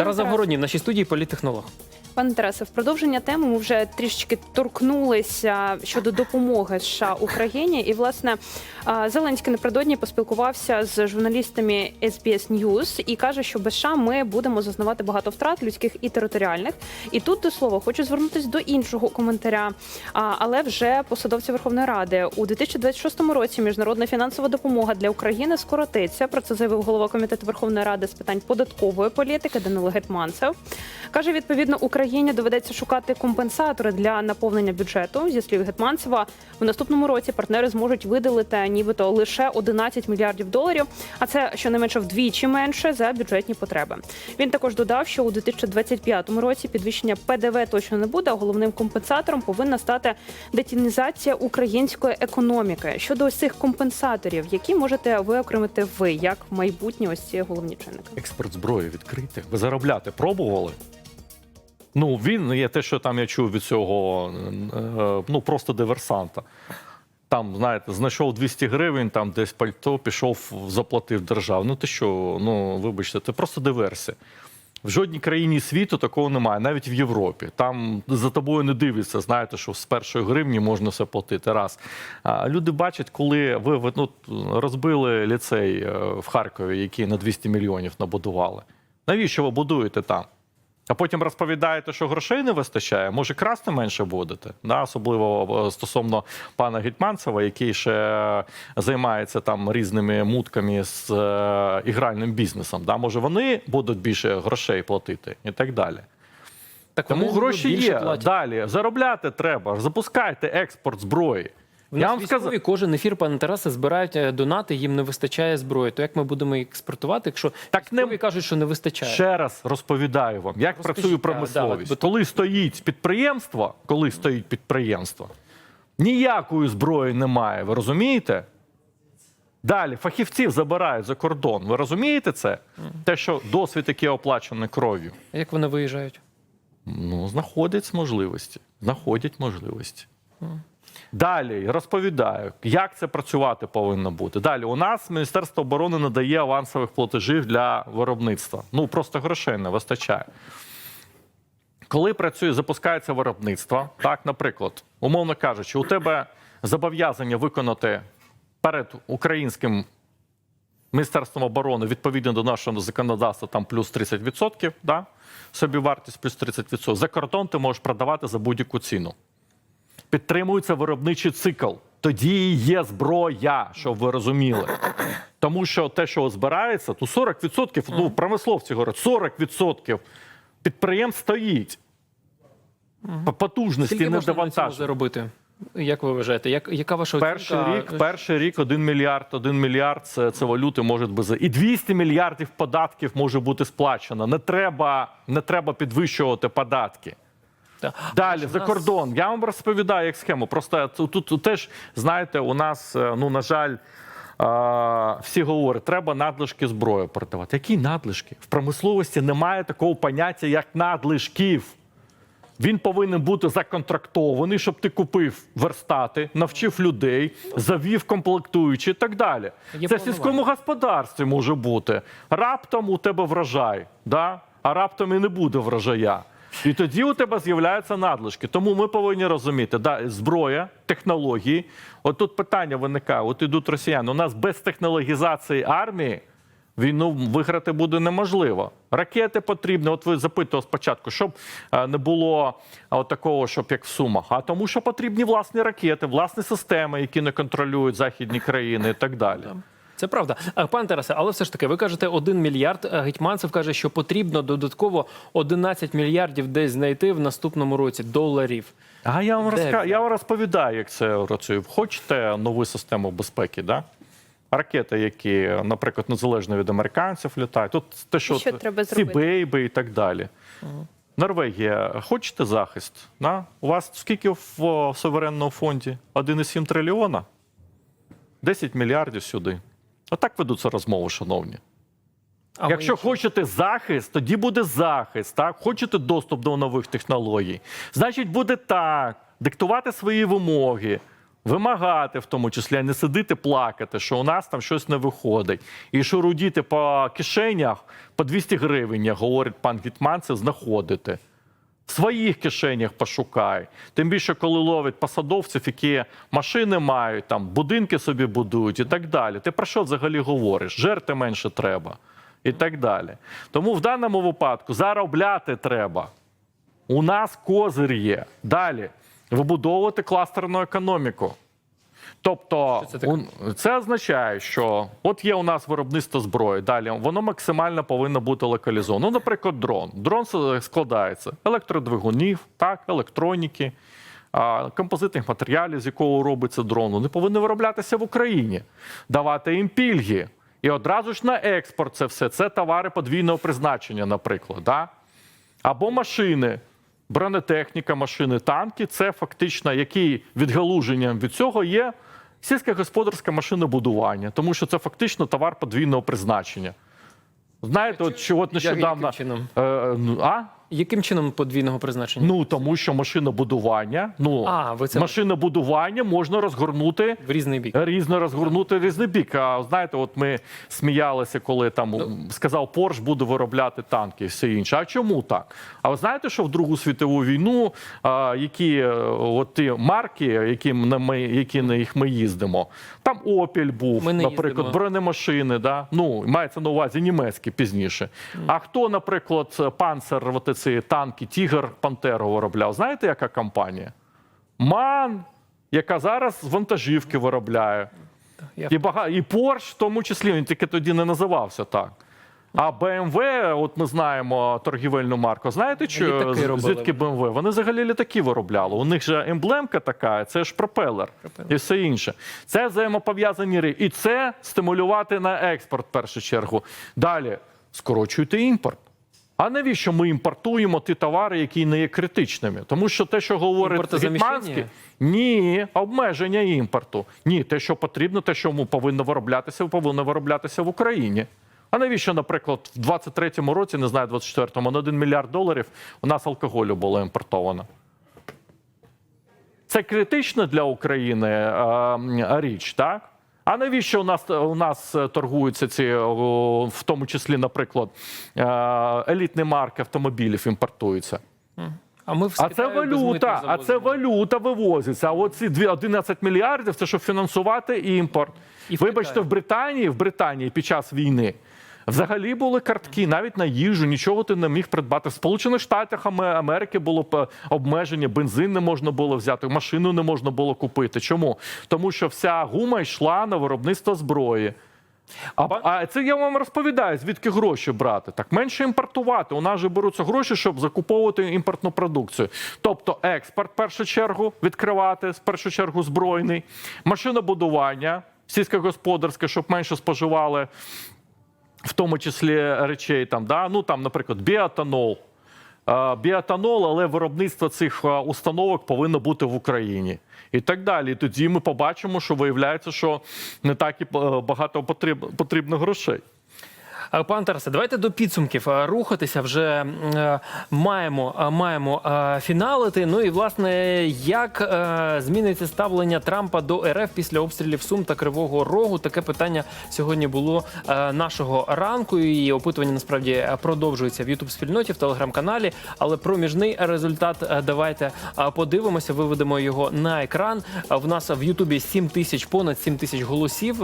Тарас Завгородній в нашій студії політтехнолог. Пане Тарасе, в продовження теми ми вже трішечки торкнулися щодо допомоги США Україні. І власне Зеленський напередодні поспілкувався з журналістами SBS News і каже, що без США ми будемо зазнавати багато втрат людських і територіальних. І тут до слова хочу звернутися до іншого коментаря, але вже посадовця Верховної Ради у 2026 році міжнародна фінансова допомога для України скоротиться. Про це заявив голова комітету Верховної Ради з питань податкової політики Данило Гетманцев. Каже, відповідно, Україні доведеться шукати компенсатори для наповнення бюджету. Зі слів Гетманцева, в наступному році партнери зможуть виділити нібито лише 11 мільярдів доларів. А це щонайменше вдвічі менше за бюджетні потреби. Він також додав, що у 2025 році підвищення ПДВ точно не буде. а Головним компенсатором повинна стати детінізація української економіки. Щодо ось цих компенсаторів, які можете виокремити ви як майбутні ось ці головні чинники? Експорт зброї відкрити. Ви заробляти пробували? Ну, він є те, що там я чув від цього, е, ну просто диверсанта. Там, знаєте, знайшов 200 гривень, там десь пальто, пішов, заплатив державу. Ну ти що, ну вибачте, це просто диверсія. В жодній країні світу такого немає, навіть в Європі. Там за тобою не дивляться, знаєте, що з першої гривні можна все платити. Раз. А люди бачать, коли ви ви, ну, розбили ліцей е, в Харкові, який на 200 мільйонів набудували. Навіщо ви будуєте там? А потім розповідаєте, що грошей не вистачає, може красти менше будете, да? особливо е, стосовно пана Гетьманцева, який ще займається там різними мутками з е, ігральним бізнесом. Да? Може вони будуть більше грошей платити і так далі. Так Тому гроші є. платять. Далі заробляти треба, запускайте експорт зброї. В Я вам військові сказав, кожен ефір, пане Тарасе, збирають е, донати, їм не вистачає зброї. То як ми будемо їх експортувати, якщо Так не- кажуть, що не вистачає? Ще раз розповідаю вам, як Розкажіть, працює промисловість. да, от- коли стоїть підприємство, коли стоїть підприємство, ніякої зброї немає. Ви розумієте? Далі фахівців забирають за кордон. Ви розумієте це? Те, що досвід, який оплачений кров'ю. А Як вони виїжджають? Ну, знаходять можливості. Знаходять можливості. Далі розповідаю, як це працювати повинно бути. Далі у нас Міністерство оборони надає авансових платежів для виробництва. Ну просто грошей не вистачає. Коли працює, запускається виробництво, так, наприклад, умовно кажучи, у тебе зобов'язання виконати перед українським Міністерством оборони відповідно до нашого законодавства там плюс 30%, да? собівартість плюс 30%. За кордон ти можеш продавати за будь-яку ціну. Підтримується виробничий цикл. Тоді є зброя, щоб ви розуміли. Тому що те, що збирається, то 40%, ну промисловці говорять, 40% підприємств стоїть. По Потужності Скільки не можна заробити? Як ви вважаєте? Як, яка ваша Перший оцінка? рік, перший рік 1 мільярд, 1 мільярд це, це валюти може без і 200 мільярдів податків може бути сплачено. Не треба, не треба підвищувати податки. Далі за кордон. Я вам розповідаю як схему. Просто тут, теж знаєте, у нас е, ну на жаль. Всі говорять, треба надлишки зброї продавати. Які надлишки? В промисловості немає такого поняття, як надлишків. Він повинен бути законтрактований, щоб ти купив верстати, навчив людей, завів комплектуючі і так далі. Є Це в сільському господарстві може бути. Раптом у тебе врожай, да? а раптом і не буде врожая. І тоді у тебе з'являються надлишки. Тому ми повинні розуміти, да, зброя, технології. От тут питання виникає: от ідуть росіяни. У нас без технологізації армії війну виграти буде неможливо. Ракети потрібні. От ви запитували спочатку, щоб е, не було е, от такого, щоб як в Сумах. А тому, що потрібні власні ракети, власні системи, які не контролюють західні країни і так далі. Це правда. А, Пане Тарасе, але все ж таки, ви кажете 1 мільярд. Гетьманцев каже, що потрібно додатково 11 мільярдів десь знайти в наступному році доларів. А я вам розка... я вам розповідаю, як це працює. Хочете нову систему безпеки, да? Ракети, які, наприклад, незалежно від американців літають. Тут те, що, що треба ці бейби і так далі. Норвегія, хочете захист? Да? У вас скільки в суверенному фонді? 1,7 трильйона? 10 мільярдів сюди. Отак ведуться розмови, шановні. А Якщо хочете захист, тоді буде захист. Так? Хочете доступ до нових технологій, значить буде так. Диктувати свої вимоги. Вимагати, в тому числі, а не сидіти плакати, що у нас там щось не виходить. І що рудіти по кишенях по 200 гривень, як говорить пан Гетманцев, знаходити. В своїх кишенях пошукай. Тим більше, коли ловить посадовців, які машини мають, там будинки собі будують і так далі. Ти про що взагалі говориш? Жерти менше треба і так далі. Тому в даному випадку заробляти треба. У нас козир є. Далі вибудовувати кластерну економіку. Тобто, це означає, що от є у нас виробництво зброї. Далі воно максимально повинно бути локалізовано. Ну, наприклад, дрон. Дрон складається електродвигунів, так, електроніки, композитних матеріалів, з якого робиться дрон. Вони повинні вироблятися в Україні, давати їм пільги. І одразу ж на експорт це все. Це товари подвійного призначення, наприклад. Да? Або машини, бронетехніка, машини, танки це фактично, який відгалуженням від цього є сільськогосподарське машинобудування, тому що це фактично товар подвійного призначення. Знаєте, от що от нещодавно. Е, ну, а? Яким чином подвійного призначення? Ну тому що машинобудування, ну А, ви це- машинобудування можна розгорнути В різний бік. різно розгорнути різний бік. А знаєте, от ми сміялися, коли там Ну. сказав Порш буде виробляти танки і все інше. А чому так? А ви знаєте, що в Другу світову війну а, які е, от ті марки, які на ми, які на їх ми їздимо, там Опіль був, Ми наприклад, їздимо. бронемашини, да? ну мається на увазі німецькі пізніше. А хто, наприклад, панцер, ці танки, Тігр, Пантеру виробляв? Знаєте, яка компанія? МАН, яка зараз вантажівки виробляє. І, бага... і Porsche в тому числі, він тільки тоді не називався так. А BMW, от ми знаємо торгівельну марку. Знаєте, що звідки вони. BMW? Вони взагалі літаки виробляли. У них же емблемка така, це ж пропелер Пропелер. і все інше. Це взаємопов'язані речі. І це стимулювати на експорт в першу чергу. Далі скорочуйте імпорт. А навіщо ми імпортуємо ті товари, які не є критичними? Тому що те, що говорить? Гетьманський, ні, обмеження імпорту. Ні, те, що потрібно, те, що повинно вироблятися, повинно вироблятися в Україні. А навіщо, наприклад, в 23-му році, не знаю, 24-му, на 1 мільярд доларів у нас алкоголю було імпортовано? Це критично для України е, річ, так? А навіщо у нас у нас е, торгуються ці, в тому числі, наприклад, е, елітні марки автомобілів імпортуються? А ми в А це валюта, а це валюта вивозиться. А оці дві- 11 мільярдів це щоб фінансувати імпорт. І Вибачте, в Британії, в Британії під час війни. Взагалі були картки, навіть на їжу, нічого ти не міг придбати. В Сполучених Штатах Аме- Америки було е, обмеження, бензин не можна було взяти, машину не можна було купити. Чому? Тому що вся гума йшла на виробництво зброї. А, а це я вам розповідаю, звідки гроші брати. Так менше імпортувати. У нас же беруться гроші, щоб закуповувати імпортну продукцію. Тобто експорт, в першу чергу, відкривати, в першу чергу, збройний, машинобудування, сільськогосподарське, щоб менше споживали, в тому числі речей там, да? ну там, наприклад. Біатанол, Біотанол, але виробництво цих установок повинно бути в Україні. І так далі. І тоді ми побачимо, що виявляється, що не так і е, багато потріб, потрібно грошей. Пан Тарасе, давайте до підсумків рухатися. Вже е, маємо, маємо фіналити. Ну і власне, як е, зміниться ставлення Трампа до РФ після обстрілів Сум та Кривого Рогу? Таке питання сьогодні було е, нашого ранку. І опитування насправді продовжується в Ютуб спільноті в телеграм-каналі. Але проміжний результат давайте подивимося. Виведемо його на екран. В нас в Ютубі 7 тисяч, понад 7 тисяч голосів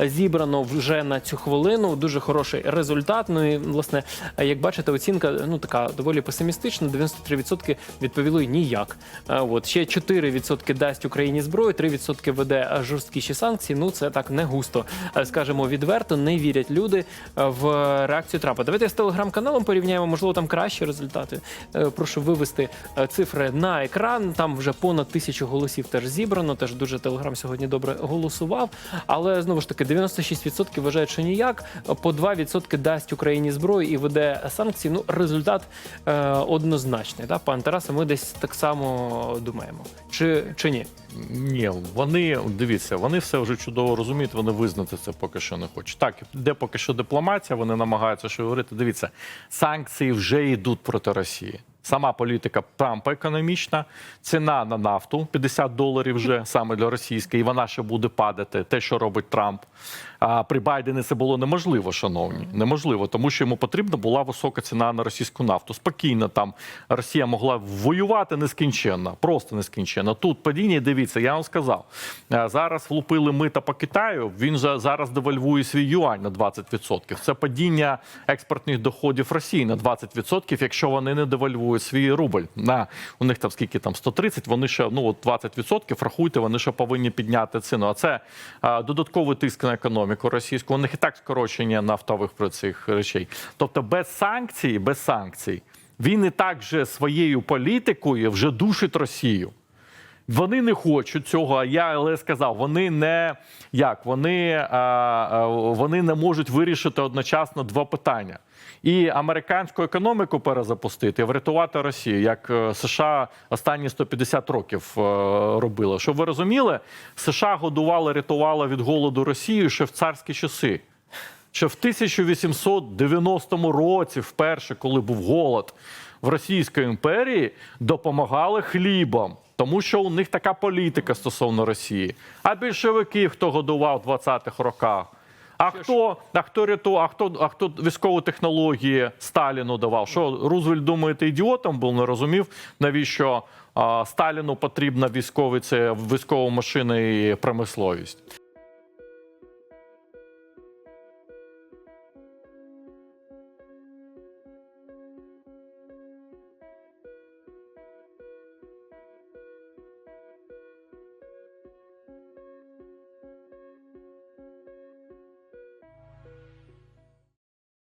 зібрано вже на цю хвилину. Дуже хороший результат. Ну і власне, як бачите, оцінка ну така доволі песимістична. 93% відповіли ніяк. От ще 4% дасть Україні зброю, 3% веде жорсткіші санкції. Ну це так не густо. Скажемо відверто, не вірять люди в реакцію Трампа. Давайте з телеграм-каналом порівняємо. Можливо, там кращі результати. Е, Прошу вивести е, цифри на екран. Там вже понад тисячу голосів теж зібрано. Теж дуже телеграм сьогодні добре голосував. Але знову ж таки, 96% вважають, що ніяк. По 2% дасть Україні зброю і веде санкції. Ну, результат е, однозначний. Да? Пан Тарасе, ми десь так само думаємо. Чи, чи ні? Ні, вони дивіться, вони все вже чудово розуміють, вони визнати це поки що не хочуть. Так, де поки що дипломатія, вони намагаються що говорити. Дивіться, санкції вже йдуть проти Росії. Сама політика Трампа економічна, ціна на нафту 50 доларів вже саме для російської, і вона ще буде падати. Те, що робить Трамп. А при Байдені це було неможливо, шановні. Неможливо, тому що йому потрібна була висока ціна на російську нафту. Спокійно там Росія могла воювати нескінченно, просто нескінченно. Тут падіння, дивіться, я вам сказав. е, Зараз влупили мита по Китаю. Він же зараз девальвує свій юань на 20%. Це падіння експортних доходів Росії на 20%, якщо вони не девальвують свій рубль. На у них там скільки там 130, Вони ще ну от 20%, Рахуйте, вони ще повинні підняти ціну. А це а, додатковий тиск на економіку російську. У них і так скорочення нафтових про цих речей. Тобто без санкцій, без санкцій, він і так же своєю політикою вже душить Росію. Вони не хочуть цього. Я але сказав, вони не як вони, вони не можуть вирішити одночасно два питання: і американську економіку перезапустити, врятувати Росію, як е, США останні 150 років е, робили. Щоб ви розуміли, США годували, рятували від голоду Росію ще в царські часи. Ще в 1890 році, вперше, коли був голод в Російській імперії, допомагали хлібом, тому що у них така політика стосовно Росії. А більшовики, хто годував в 20-х роках? А хто, а хто ряту, а хто, а хто військові технології Сталіну давав? Що Рузвельт, думаєте, ідіотом був, не розумів, навіщо а, Сталіну потрібна військові, це військова машина і промисловість.